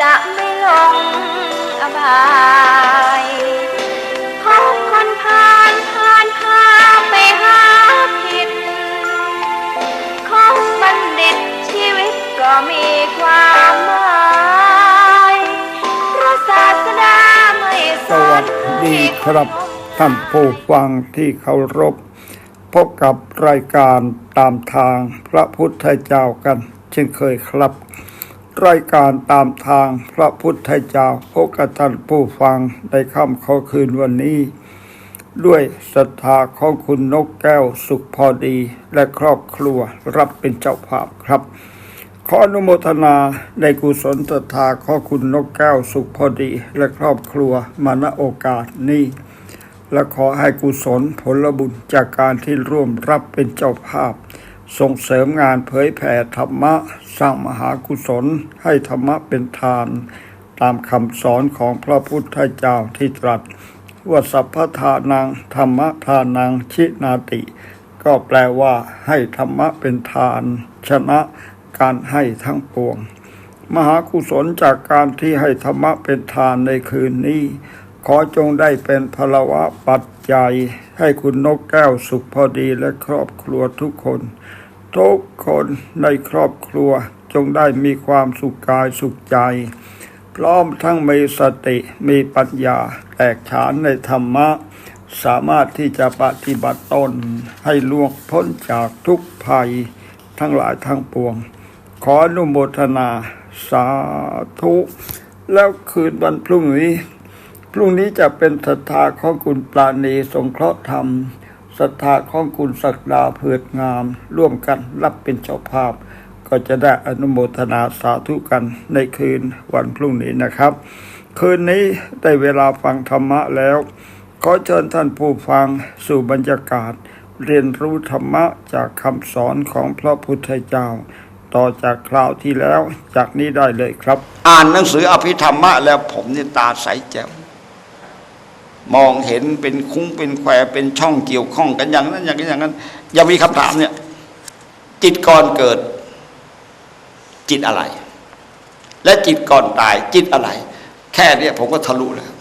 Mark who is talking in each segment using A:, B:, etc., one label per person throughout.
A: จะไม่ลงอบายพบคนผ่านผ่านพาไปหาผิดของบัณฑิตชีวิตก็มีความหมายพระศาสดาไม่ส
B: วัสดีครับ ท่านผู้ฟังที่เคารพพบกับรายการตามทางพระพุทธเจ้ากัน เช่นเคยครับ รายการตามทางพระพุทธเจ้าพบกับท่านผู้ฟังในค่ำเขาคืนวันนี้ ด้วยศรัทธาของคุณนกแก้วสุขพอดีและครอบครัวรับเป็นเจ้าภาพครับ ขออนุโมทนาในกุศลศรัทธาของคุณนกแก้วสุขพอดีและครอบครัวมาณโอกาสนี้ และขอให้กุศลผลบุญจากการที่ร่วมรับเป็นเจ้าภาพ ส่งเสริมงานเผยแผ่ธรรมะ สร้างมหากุศลให้ธรรมะเป็นทาน ตามคำสอนของพระพุทธเจ้าที่ตรัส ว่าสัพพทานังธรรมทานังชินาติ ก็แปลว่าให้ธรรมะเป็นทาน ชนะการให้ทั้งปวง มหากุศลจากการที่ให้ธรรมะเป็นทานในคืนนี้ ขอจงได้เป็นพลวะปัจจัย ให้คุณนกแก้วสุขพอดีและครอบครัวทุกคน ทุกคนในครอบครัวจงได้มีความสุขกายสุขใจ พร้อมทั้งมีสติมีปัญญาแตกฉานในธรรมะ สามารถที่จะปฏิบัติตนให้ล่วงพ้นจากทุกภัยทั้งหลายทั้งปวง ขออนุโมทนาสาธุ แล้วคืนวันพรุ่งนี้ พรุ่งนี้จะเป็นศรัทธาของคุณปราณีสงเคราะห์ธรรม ศรัทธาของคุณศักดาเผือดงาม ร่วมกันรับเป็นเจ้าภาพ ก็จะได้อนุโมทนาสาธุกันในคืนวันพรุ่งนี้นะครับ คืนนี้ได้เวลาฟังธรรมะแล้ว ขอเชิญท่านผู้ฟังสู่บรรยากาศ เรียนรู้ธรรมะจากคำสอนของพระพุทธเจ้า ต่อจากคราวที่แล้วจากนี้ได้เลยครับ
C: อ่านหนังสืออภิธรรมะแล้วผมนี่ตาใสแจ๋ว มองเห็นเป็นคุ้งเป็นแควเป็นช่องเกี่ยวข้องกันอย่างนั้นอย่างนี้อย่างนั้นอย่ามีคำถามเนี่ยจิตก่อนเกิด จิตอะไร และจิตก่อนตายจิตอะไร แค่เนี้ยผมก็ทะลุแล้ว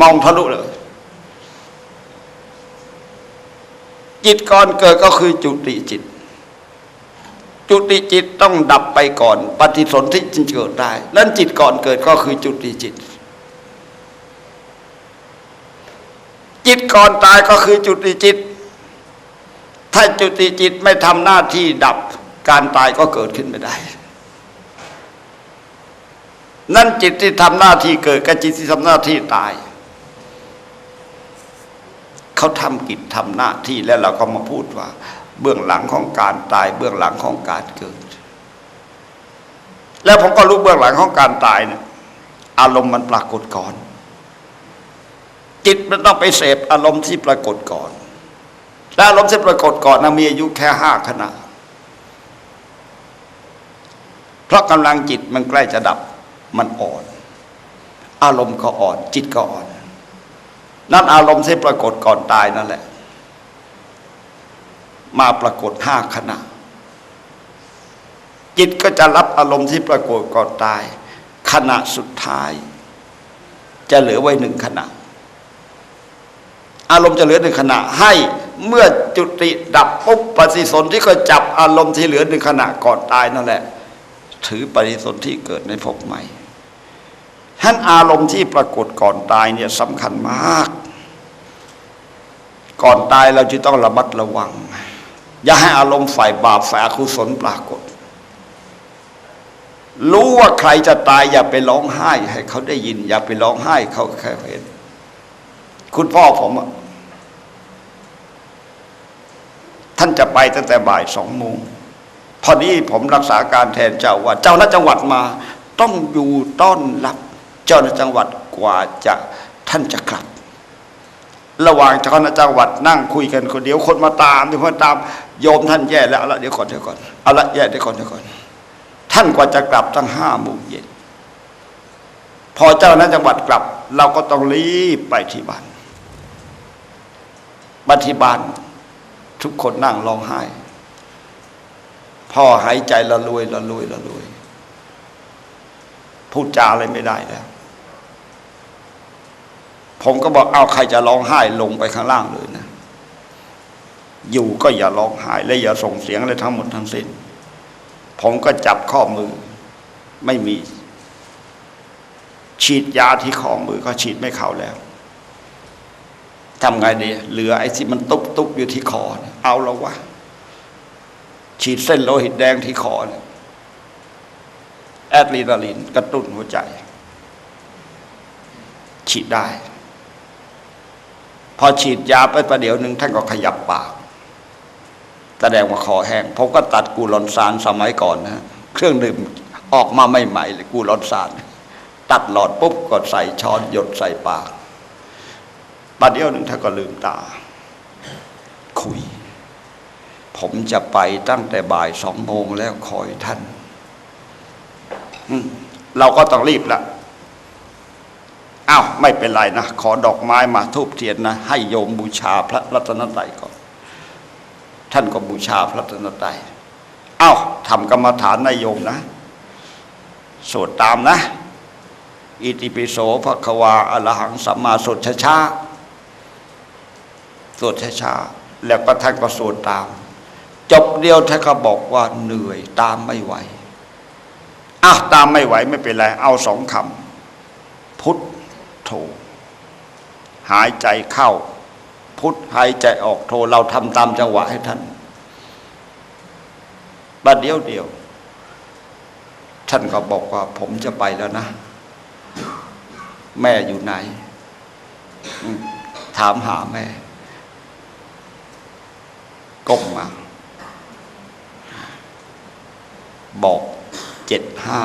C: มองทะลุเลยจิตก่อนเกิดก็คือจุติจิต จุติจิตต้องดับไปก่อน ปฏิสนธิจึงเกิดได้ นั้นจิตก่อนเกิดก็คือจุติจิต จิตก่อนตายก็คือจุติจิต ถ้าจุติจิตไม่ทำหน้าที่ดับการตายก็เกิดขึ้นไม่ได้ นั่นจิตที่ทำหน้าที่เกิดกับจิตที่ทำหน้าที่ตาย เขาทำกิจทำหน้าที่แล้วเราก็มาพูดว่า เบื้องหลังของการตาย เบื้องหลังของการเกิด แล้วผมก็รู้เบื้องหลังของการตายเนี่ยอารมณ์มันปรากฏก่อน จิตมันต้องไปเสพอารมณ์ที่ปรากฏก่อนและอารมณ์ที่ปรากฏก่อนนะมีอายุแค่ห้าขณะ เพราะกำลังจิตมันใกล้จะดับมันอ่อน อารมณ์ก็อ่อน จิตก็อ่อน นั่นอารมณ์ที่ปรากฏก่อนตายนั่นแหละ มาปรากฏห้าขณะ จิตก็จะรับอารมณ์ที่ปรากฏก่อนตาย ขณะสุดท้าย จะเหลือไว้หนึ่งขณะ อารมณ์จะเหลือหนึ่งขณะให้เมื่อจุติดับปุ๊บปฏิสนธิก็จับอารมณ์ที่เหลือหนึ่งขณะก่อนตายนั่นแหละ ถือปฏิสนธิเกิดในภพใหม่ท่านอารมณ์ที่ปรากฏก่อนตายเนี่ยสำคัญมาก ก่อนตายเราจะต้องระมัดระวัง อย่าให้อารมณ์ฝ่ายบาปฝ่ายอกุศลปรากฏ รู้ว่าใครจะตายอย่าไปร้องไห้ให้เขาได้ยิน อย่าไปร้องไห้เขาแค่เห็น คุณพ่อผมอะ ท่านจะไปตั้งแต่บ่ายสองโมงพอดีผมรักษาการแทนเจ้าวัดเจ้าหน้าจังหวัดมา ต้องอยู่ต้อนรับเจ้าหน้าจังหวัดกว่าจะท่านจะกลับ ระหว่างเจ้าหน้าจังหวัดนั่งคุยกันคนเดียวคนมาตามเดี๋ยวคนตามโยมท่านแย่แล้วละเดี๋ยวก่อนเดี๋ยวก่อนเอาละแย่เดี๋ยวก่อนเดี๋ยวก่อนท่านกว่าจะกลับตั้งห้าโมงเย็นพอเจ้าหน้าจังหวัดกลับ เราก็ต้องรีบไปที่บ้านบัที่บ้าน ทุกคนนั่งร้องไห้ พ่อหายใจละลวยละลวยละลวยพูดจาอะไรไม่ได้แล้ว ผมก็บอกเอาใครจะร้องไห้ลงไปข้างล่างเลยนะ อยู่ก็อย่าร้องไห้และอย่าส่งเสียงอะไรทั้งหมดทั้งสิ้น ผมก็จับข้อมือ ไม่มี ฉีดยาที่ข้อมือก็ฉีดไม่เข้าแล้ว ทำไงดีเหลือไอ้ที่มันตุบตุบอยู่ที่คอเอาแล้ววะฉีดเส้นโลหิตแดงที่คอนแอดรีนาลีนกระตุ้นหัวใจ ฉีดได้ พอฉีดยาไปประเดี๋ยวหนึ่งท่านก็ขยับปากแสดงว่าคอแห้งผมก็ตัดกูลอนซานสมัยก่อนนะเครื่องดื่มออกมาใหม่ๆเลยกูลอนซานตัดหลอดปุ๊บก็ใส่ช้อนหยดใส่ปาก ประเดี๋ยวหนึ่งท่านก็ลืมตา คุย ผมจะไปตั้งแต่บ่ายสองโมงแล้วคอยท่านเราก็ต้องรีบละอ้าวไม่เป็นไรนะขอดอกไม้มาทูบเทียนนะให้โยมบูชาพระรัตนตรัยก่อนท่านก็บูชาพระรัตนตรัยอ้าวทำกรรมฐานนายโยมนะสวดตามนะ อิติปิโสภควาอรหังสัมมาสวดช้า สวดช้าๆแล้วก็ท่านก็สวดตาม จบเดียวท่านก็บอกว่าเหนื่อยตามไม่ไหวอ้าวตามไม่ไหวไม่เป็นไร เอาสองคำพุทโธหายใจเข้า พุทหายใจออกโทเราทำตามจังหวะให้ท่านบัดเดียวเดียว ท่านก็บอกว่าผมจะไปแล้วนะ แม่อยู่ไหน ถามหาแม่ ก้มมาบอกเจ็ดห้า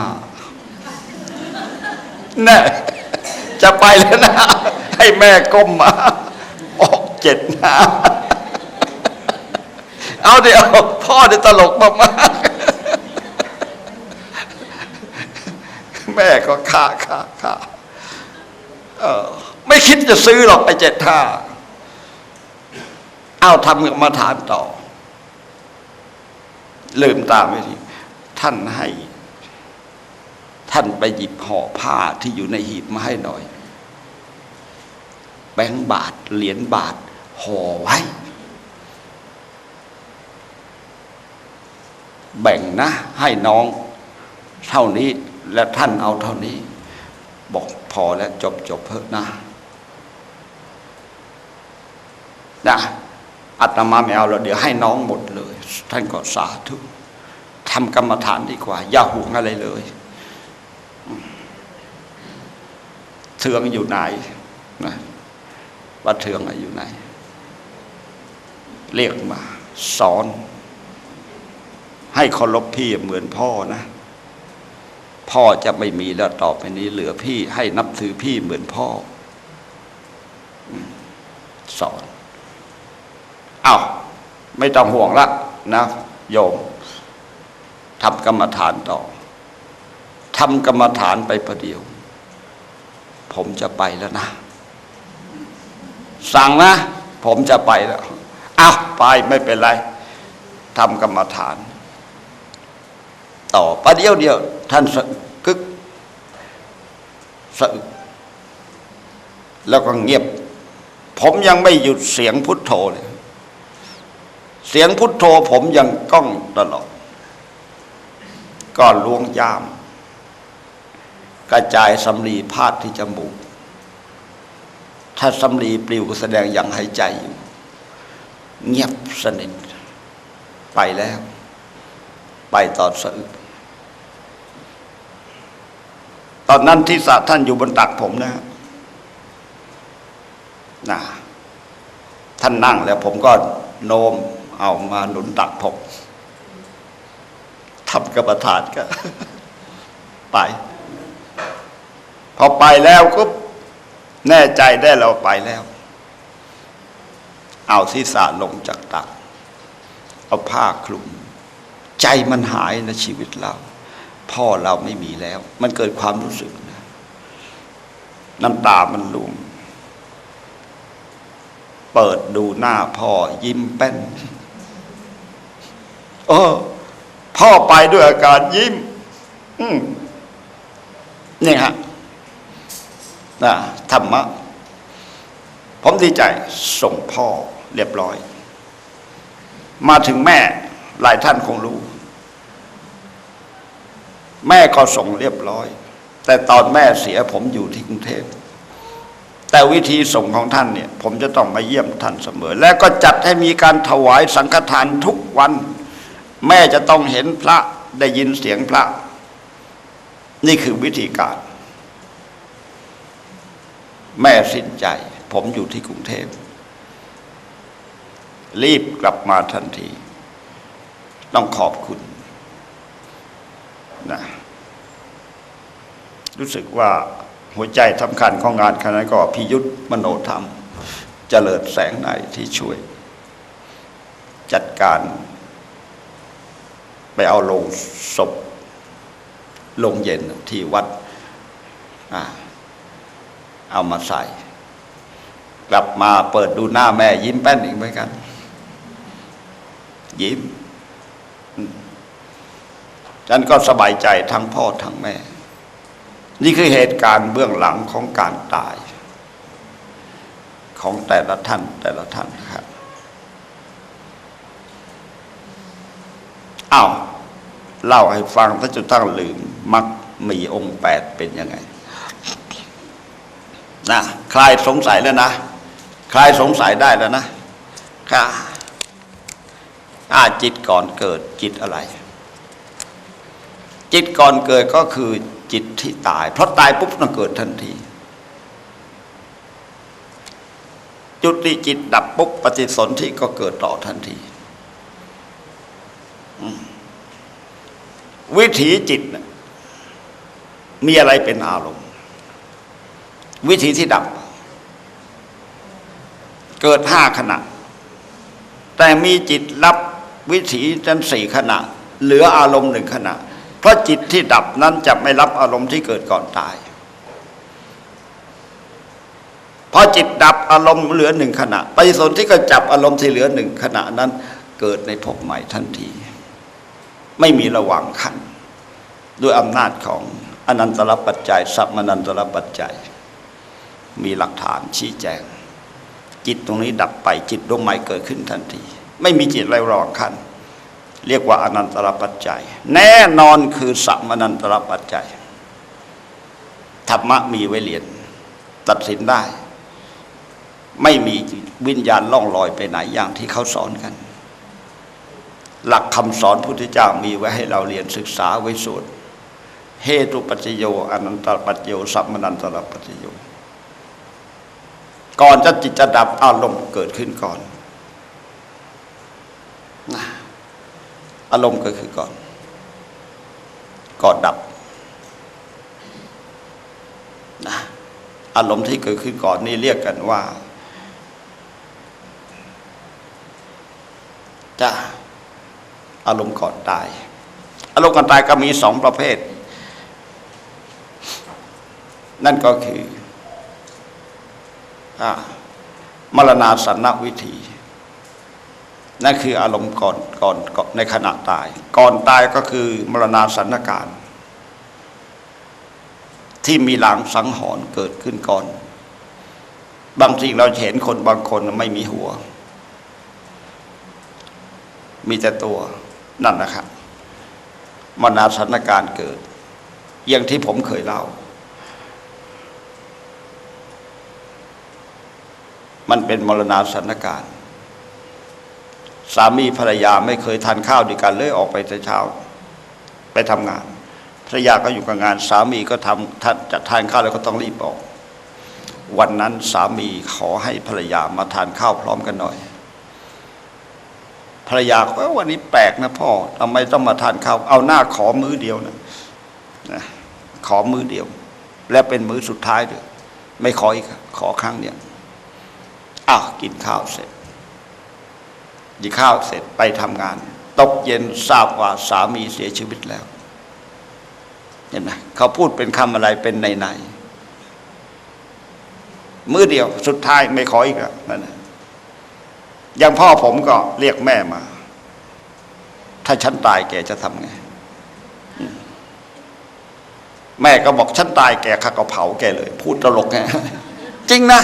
C: แน่จะไปแล้วนะ ให้แม่ก้มมาบอกเจ็ดห้าเอาเดี๋ยวพ่อได้ตลกมากๆแม่ก็ค่าค่าค่าเออไม่คิดจะซื้อหรอกไอ้เจ็ดห้า เอาทำกรรมาฐานต่อ ลืมตาไม่ทีท่านให้ ท่านไปหยิบห่อผ้าที่อยู่ในหีบมาให้หน่อย แบงค์บาทเหรียญบาทห่อไว้ แบ่งนะ ให้น้อง เท่านี้และท่านเอาเท่านี้ บอกพอแล้วจบจบเพิ่นะนะ อาตมาไม่เอาแล้วเดี๋ยวให้น้องหมดเลย ท่านก็สาธุทำกรรมฐานดีกว่า อย่าห่วงอะไรเลยเทืองอยู่ไหนนะว่าเทืองอยู่ไหน เรียกมา สอน ให้เคารพพี่เหมือนพ่อนะ พ่อจะไม่มีแล้วต่อไปนี้เหลือพี่ให้นับถือพี่เหมือนพ่อมสอนอ้าว ไม่ต้องห่วงละนะโยมทำกรรมฐานต่อทำกรรมฐานไปประเดี๋ยว ผมจะไปแล้วนะ สั่งนะ ผมจะไปแล้วอ้าวไปไม่เป็นไรทำกรรมฐาน ต่อประเดี๋ยวเดียว ท่านสะกึกสะแล้วก็เงียบ ผมยังไม่หยุดเสียงพุทโธเลย เสียงพุทโธผมยังก้องตลอดก็ล้วงย่าม กระจายสำลีพาดที่จมูก ถ้าสำลีปลิวก็แสดงอย่างหายใจอยู่ เงียบสนิทไปแล้ว ไปตอนสะอึกตอนนั้นที่สะท่านอยู่บนตักผมนะนะท่านนั่งแล้วผมก็โน้ม เอามาหนุนตักผมทำกรรมฐานก็ ไป พอไปแล้วก็แน่ใจได้เราไปแล้ว เอาศีรษะลงจากตัก เอาผ้าคลุม ใจมันหายในชีวิตเรา พ่อเราไม่มีแล้ว มันเกิดความรู้สึกนะน้ำตามันลุมเปิดดูหน้าพ่อยิ้มแป้น เออ พ่อไปด้วยอาการยิ้ม อืมนี่ฮะนะธรรมะ ผมดีใจส่งพ่อเรียบร้อย มาถึงแม่หลายท่านคงรู้ แม่ก็ส่งเรียบร้อย แต่ตอนแม่เสียผมอยู่ที่กรุงเทพแต่วิธีส่งของท่านเนี่ย ผมจะต้องมาเยี่ยมท่านเสมอ และก็จัดให้มีการถวายสังฆทานทุกวัน แม่จะต้องเห็นพระได้ยินเสียงพระ นี่คือวิธีการ แม่สิ้นใจ ผมอยู่ที่กรุงเทพ รีบกลับมาทันที ต้องขอบคุณนะรู้สึกว่าหัวใจสำคัญของงานคณะก็พิยุทธมโนธรรมเจริญแสงในที่ช่วย จัดการ ไปเอาลงศพลงเย็นที่วัดอเอามาใส่ กลับมาเปิดดูหน้าแม่ยิ้มแป้นอีกเหมือนกัน ยิ้มอันก็สบายใจทั้งพ่อทั้งแม่ นี่คือเหตุการณ์เบื้องหลังของการตาย ของแต่ละท่านแต่ละท่านครับอ้าว เล่าให้ฟังถ้าจะตั้งลืมมักมีองค์แปดเป็นยังไงนะใครสงสัยแล้วนะใครสงสัยได้แล้วนะค่ะอาจิตก่อนเกิดจิตอะไร จิตก่อนเกิดก็คือจิตที่ตาย เพราะตายปุ๊บต้องเกิดทันที จุติจิตดับปุ๊บปฏิสนธิก็เกิดต่อทันที วิถีจิตนะมีอะไรเป็นอารมณ์ วิถีที่ดับ เกิดห้าขณะ แต่มีจิตรับวิถีนั้นสี่ขณะ เหลืออารมณ์หนึ่งขณะ เพราะจิตที่ดับนั้นจะไม่รับอารมณ์ที่เกิดก่อนตายพอจิตดับอารมณ์เหลือหนึ่งขณะ ไปสนธิก็จับอารมณ์ที่เหลือหนึ่งขณะนั้น เกิดในภพใหม่ทันที ไม่มีระหว่างขันด้วยอำนาจของอนันตรปัจจัยสัพมนันตรปัจจัย มีหลักฐานชี้แจง จิตตรงนี้ดับไปจิตดวงใหม่เกิดขึ้นทันที ไม่มีจิตอะไรระหว่างขันเรียกว่าอนันตรปัจจัย แน่นอนคือสัมมนันตรปัจจัยธรรมะมีไว้เรียน ตัดสินได้ ไม่มีวิญญาณล่องลอยไปไหนอย่างที่เขาสอนกัน หลักคำสอนพุทธเจ้ามีไว้ให้เราเรียนศึกษาไว้สวดเหตุปัจจโยอนันตปัจจโยสัมมนันตรปัจจโยก่อนจะจิตจะดับอารมณ์เกิดขึ้นก่อนนะอารมณ์ก็คือก่อน ก่อนดับนะอารมณ์ที่เกิดขึ้นก่อนนี่เรียกกันว่าจะ อารมณ์ก่อนตาย อารมณ์ก่อนตายก็มีสองประเภท นั่นก็คืออมรณาสันนวิธีนั่นคืออารมณ์ก่อนก่อนก่อนในขณะตาย ก่อนตายก็คือมรณาสันนการที่มีหลังสังหรณ์เกิดขึ้นก่อน บางทีเราเห็นคนบางคนไม่มีหัว มีแต่ตัว นั่นนะครับมรณาสันนการเกิด อย่างที่ผมเคยเล่า มันเป็นมรณาสันนการสามีภรรยาไม่เคยทานข้าวด้วยกันเลยออกไปแต่เช้า ไปทำงาน ภรรยาก็อยู่กับงาน สามีก็ทำท่านจะทานข้าวแล้วก็ต้องรีบออก วันนั้นสามีขอให้ภรรยามาทานข้าวพร้อมกันหน่อย ภรรยาก็ว่าวันนี้แปลกนะพ่อทำไมต้องมาทานข้าวเอาหน้าขอมื้อเดียวนะนะขอมื้อเดียว และเป็นมื้อสุดท้ายด้วยไม่ขออีกขอครั้งเดียวอ้าวกินข้าวเสร็จกินข้าวเสร็จไปทำงาน ตกเย็นทราบว่าสามีเสียชีวิตแล้วเห็นไหมเขาพูดเป็นคำอะไรเป็นในในๆมือเดียวสุดท้ายไม่ขออีกแล้วนั่นนะ อย่างพ่อผมก็เรียกแม่มา ถ้าฉันตายแกจะทำไง แม่ก็บอกฉันตายแกข้าก็เผาแกเลย พูดตลกไงจริงนะ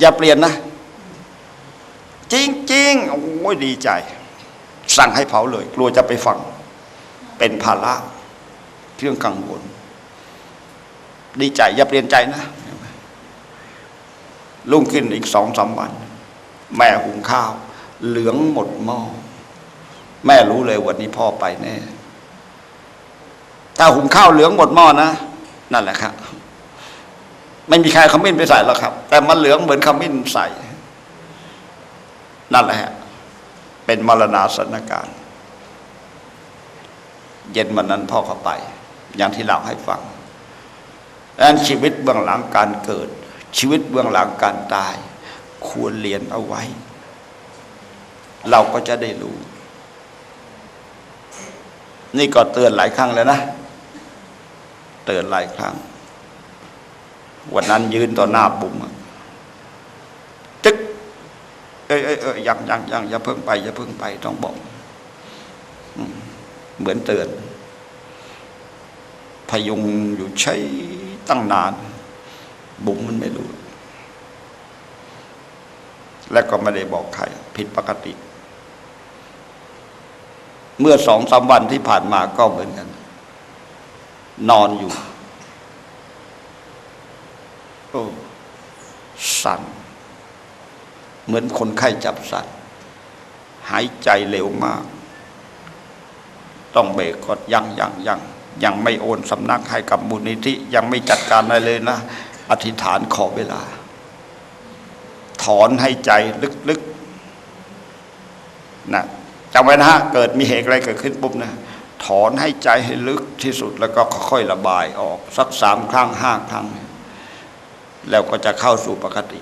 C: อย่าเปลี่ยนนะ จริงจริงโอ้ยดีใจ สั่งให้เผาเลย กลัวจะไปฟัง เป็นภาระเครื่องกังวล ดีใจ อย่าเปลี่ยนใจนะลุ่งขึ้นอีกสองสามวัน แม่หุงข้าว เหลืองหมดหม้อแม่รู้เลยวันนี้พ่อไปแน่ ถ้าหุงข้าวเหลืองหมดหม้อนะนั่นแหละครับ ไม่มีใครขมิ้นไปใส่หรอกครับ แต่มันเหลืองเหมือนขมิ้นใส่ นั่นแหละฮะเป็นมรณาสถานการณ์เย็นวันนั้นพ่อเขาไป อย่างที่เล่าให้ฟังดังนั้นชีวิตเบื้องหลังการเกิด ชีวิตเบื้องหลังการตาย ควรเรียนเอาไว้ เราก็จะได้รู้ นี่ก็เตือนหลายครั้งแล้วนะ เตือนหลายครั้ง วันนั้นยืนต่อหน้าบุ๋มอะตึกเอ้ยเอ้ยเอ้ยยังยังยังอย่าเพิ่งไปอย่าเพิ่งไปต้องบอกเหมือนเตือน พยุงอยู่ใช้ตั้งนาน บุ๋มมันไม่รู้ และก็ไม่ได้บอกใครผิดปกติ เมื่อสองสามวันที่ผ่านมาก็เหมือนกัน นอนอยู่โอ้สั่น เหมือนคนไข้จับสัตว์หายใจเร็วมาก ต้องเบรกกดยังยังยังยังไม่โอนสำนักให้กับมูลนิธิยังไม่จัดการอะไรเลยนะ อธิษฐานขอเวลา ถอนให้ใจลึกๆนะจำไว้นะฮะเกิดมีเหตุอะไรเกิดขึ้นปุ๊บนะถอนให้ใจให้ลึกที่สุดแล้วก็ค่อยๆระบายออกสักสามครั้งห้าครั้ง แล้วก็จะเข้าสู่ปกติ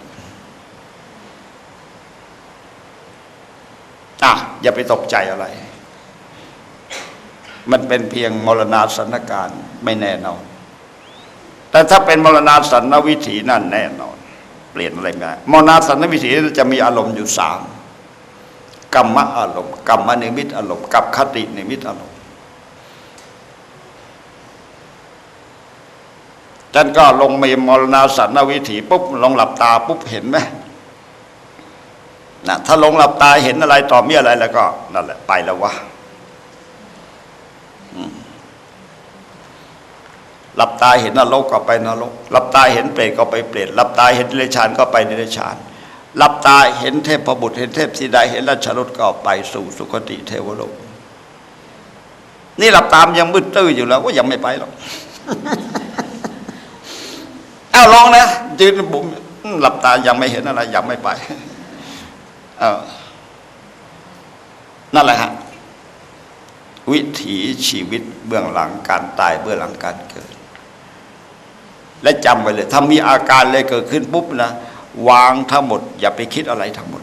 C: อะอย่าไปตกใจอะไร มันเป็นเพียงมรณาสถานการณ์ไม่แน่นอน แต่ถ้าเป็นมรณาสันนวิถีนั่นแน่นอน เปลี่ยนอะไรไม่ได้มรณาสันนวิถีจะมีอารมณ์อยู่สามกรรมอารมณ์กรรมนิมิตอารมณ์กับคตินิมิตอารมณ์ท่านก็ลงมีมรณาสันนวิถีปุ๊บลงหลับตาปุ๊บเห็นไหมนะถ้าลงหลับตาเห็นอะไรต่อมีอะไรแล้วก็นั่นแหละไปแล้ววะอืม หลับตาเห็นนรกก็ไปนรกหลับตาเห็นเปรตก็ไปเปรตหลับตาเห็นเดรัจฉานก็ไปเดรัจฉานหลับตาเห็นเทพบุตรเห็นเทพธิดาเห็นราชรถก็ไปสู่สุคติเทวโลกนี่หลับตามยังมืดตื้ออยู่แล้วว่ายังไม่ไปหรอกอ้าวลองนะยืนบุ๋มหลับตายังไม่เห็นอะไรยังไม่ไปเออนั่นแหละฮะวิถีชีวิตเบื้องหลังการตายเบื้องหลังการเกิด และจำไว้เลย ถ้ามีอาการอะไรเกิดขึ้นปุ๊บนะวางทั้งหมด อย่าไปคิดอะไรทั้งหมด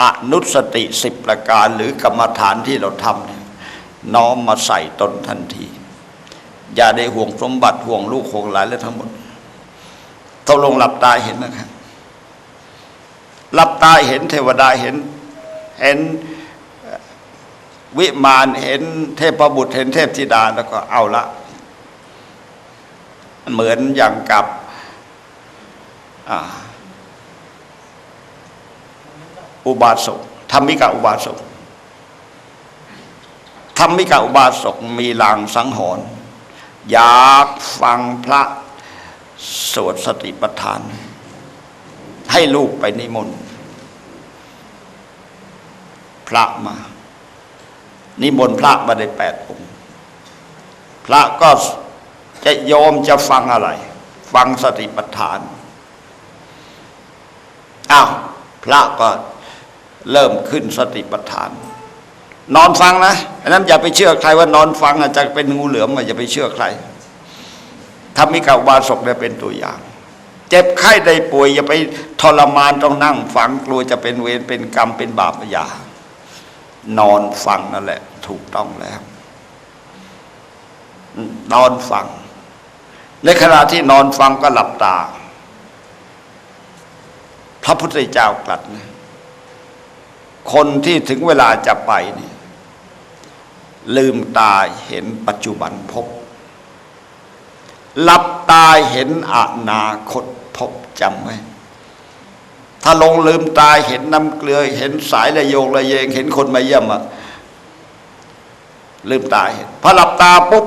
C: อนุสติสิบประการหรือกรรมฐานที่เราทำเนี่ยน้อมมาใส่ตนทันที อย่าได้ห่วงสมบัติห่วงลูกห่วงหลานและทั้งหมดต้องลงหลับตาเห็นนะครับหลับตาเห็นเทวดาเห็น เห็น วิมานเห็นเทพบุตรเห็นเทพธิดาแล้วก็เอาละ เหมือนอย่างกับอุบาสกธรรมิกาอุบาสกธรรมิกาอุบาสกมีลางสังหรณ์อยากฟังพระสวดสติปัฏฐาน ให้ลูกไปนิมนต์พระมา นิมนต์พระมาได้แปดองค์พระก็จะโยมจะฟังอะไร ฟังสติปัฏฐานอ้าวพระก็เริ่มขึ้นสติปัฏฐาน นอนฟังนะอันนั้นอย่าไปเชื่อใครว่านอนฟังอาจจะเป็นงูเหลือมอะอย่าไปเชื่อใครทำมิกาอุบาสกเนี่ยเป็นตัวอย่าง เจ็บไข้ได้ป่วยอย่าไปทรมานต้องนั่ง ฟังกลัวจะเป็นเวรเป็นกรรมเป็นบาปอย่า นอนฟังนั่นแหละ ถูกต้องแล้ว นอนฟัง ในขณะที่นอนฟังก็หลับตา พระพุทธเจ้ากลัดนะคนที่ถึงเวลาจะไปนี่ลืมตาเห็นปัจจุบันพบหลับตาเห็นอนาคตพบจำไว้ ถ้าลงลืมตาเห็นน้ำเกลือ เห็นสายระโยงระเยง เห็นคนมาเยี่ยมอะลืมตาเห็นพอหลับตาปุ๊บ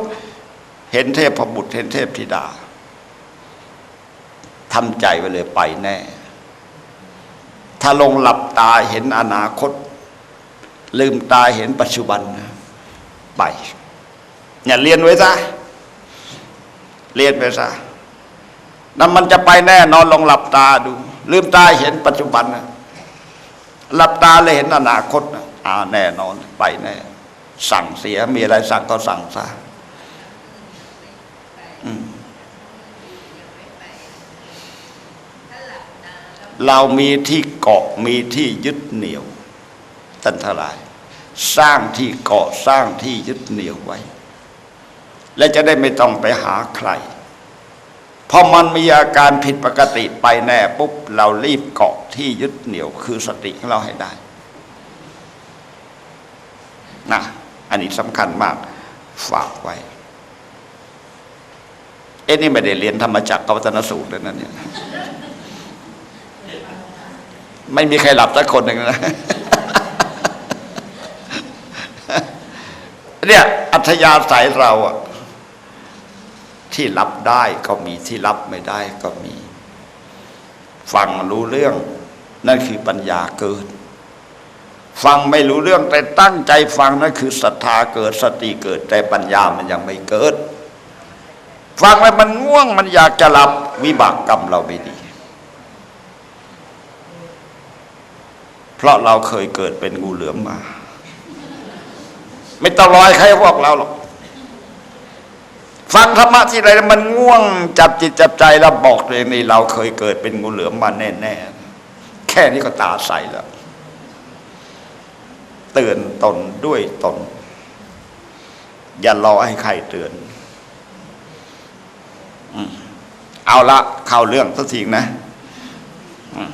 C: เห็นเทพบุตรเห็นเทพธิดาทำใจไว้เลยไปแน่ ถ้าลงหลับตาเห็นอนาคต ลืมตาเห็นปัจจุบันไปอย่าเรียนไว้ซะเรียนไปซะนั่นมันจะไปแน่นอนลองหลับตาดู ลืมตาเห็นปัจจุบันนะหลับตาเลยเห็นอนาคตนะอ่าแน่นอนไปแน่สั่งเสียมีอะไรสั่งก็สั่งซะเรามีที่เกาะมีที่ยึดเหนี่ยวท่านทั้งหลาย สร้างที่เกาะสร้างที่ยึดเหนี่ยวไว้ และจะได้ไม่ต้องไปหาใคร พอมันมีอาการผิดปกติไปแน่ปุ๊บเรารีบเกาะที่ยึดเหนี่ยวคือสติของเราให้ได้นะอันนี้สำคัญมากฝากไว้ เอ็นี่ไม่ได้เรียนธรรมจักรกวัตนสูตรเลยนะเนี่ยไม่มีใครหลับสักคนหนึ่งนะเนี่ยอัธยาศัยเราอะ ที่รับได้ก็มีที่รับไม่ได้ก็มี ฟังรู้เรื่อง นั่นคือปัญญาเกิด ฟังไม่รู้เรื่องแต่ตั้งใจฟังนั่นคือศรัทธาเกิดสติเกิด แต่ปัญญามันยังไม่เกิด ฟังแล้วมันง่วงมันอยากจะหลับวิบากกรรมเราไม่ดี เพราะเราเคยเกิดเป็นงูเหลือมมา ไม่ต้องรอยใครบอกเราหรอก ฟังธรรมะที่ไรมันง่วงจับจิตจับใจแล้วบอกตัวเองนี่เราเคยเกิดเป็นงูเหลือมมาแน่ๆแค่นี้ก็ตาใสแล้วเตือนตนด้วยตน อย่ารอให้ใครเตือนอเอาละเข้าเรื่องสักทีนะอืม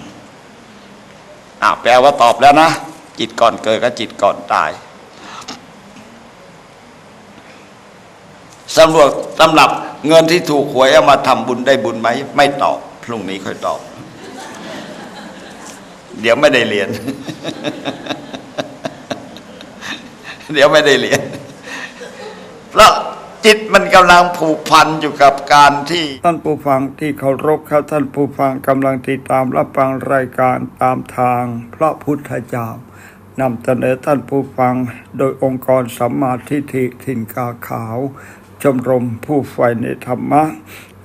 C: อ้าแปลว่าตอบแล้วนะ จิตก่อนเกิดกับจิตก่อนตาย สำรวจสำหรับเงินที่ถูกหวยเอามาทำบุญได้บุญไหม ไม่ตอบ พรุ่งนี้ค่อยตอบ เดี๋ยวไม่ได้เรียน เดี๋ยวไม่ได้เรียน เพราะจิตมันกำลังผูกพันอยู่กับการที่
B: ท่านผู้ฟังที่เคารพครับท่านผู้ฟังกำลังติดตามรับฟังรายการตามทาง พระพุทธเจ้านำเสนอท่านผู้ฟังโดยองค์กรสัมมาทิฏฐิถิ่นกาขาว ชมรมผู้ใฝ่ในธรรมะ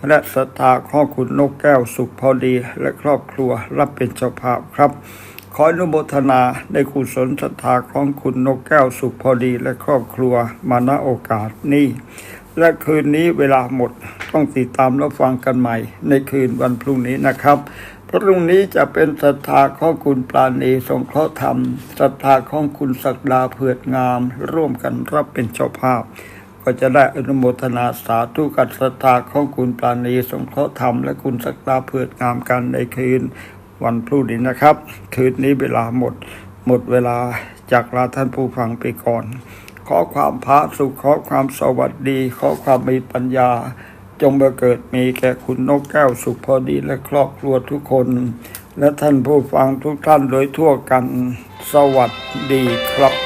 B: และศรัทธาข้อคุณนกแก้วสุขพอดี และครอบครัวรับเป็นเจ้าภาพครับ ขออนุโมทนาในกุศลศรัทธาของคุณนกแก้วสุขพอดี และครอบครัวมาณโอกาสนี้และคืนนี้เวลาหมดต้องติดตามรับฟังกันใหม่ ในคืนวันพรุ่งนี้นะครับพรุ่งนี้จะเป็นศรัทธาของคุณปราณีสงเคราะห์ธรรมศรัทธาของคุณศักดาเผือดงาม ร่วมกันรับเป็นเจ้าภาพ ก็จะได้อนุโมทนาสาธุกับศรัทธาของคุณปราณีสงเคราะห์ธรรมและคุณศักดาเผืองามกันในคืนวันพรุ่งนี้นะครับ คืนนี้เวลาหมด หมดเวลาจากลาท่านผู้ฟังไปก่อน ขอความพระสุขขอความสวัสดี ขอความมีปัญญา จงบังเกิดมีแก่คุณนกแก้วสุขพอดีและครอบครัวทุกคน และท่านผู้ฟังทุกท่านโดยทั่วกันสวัสดีครับ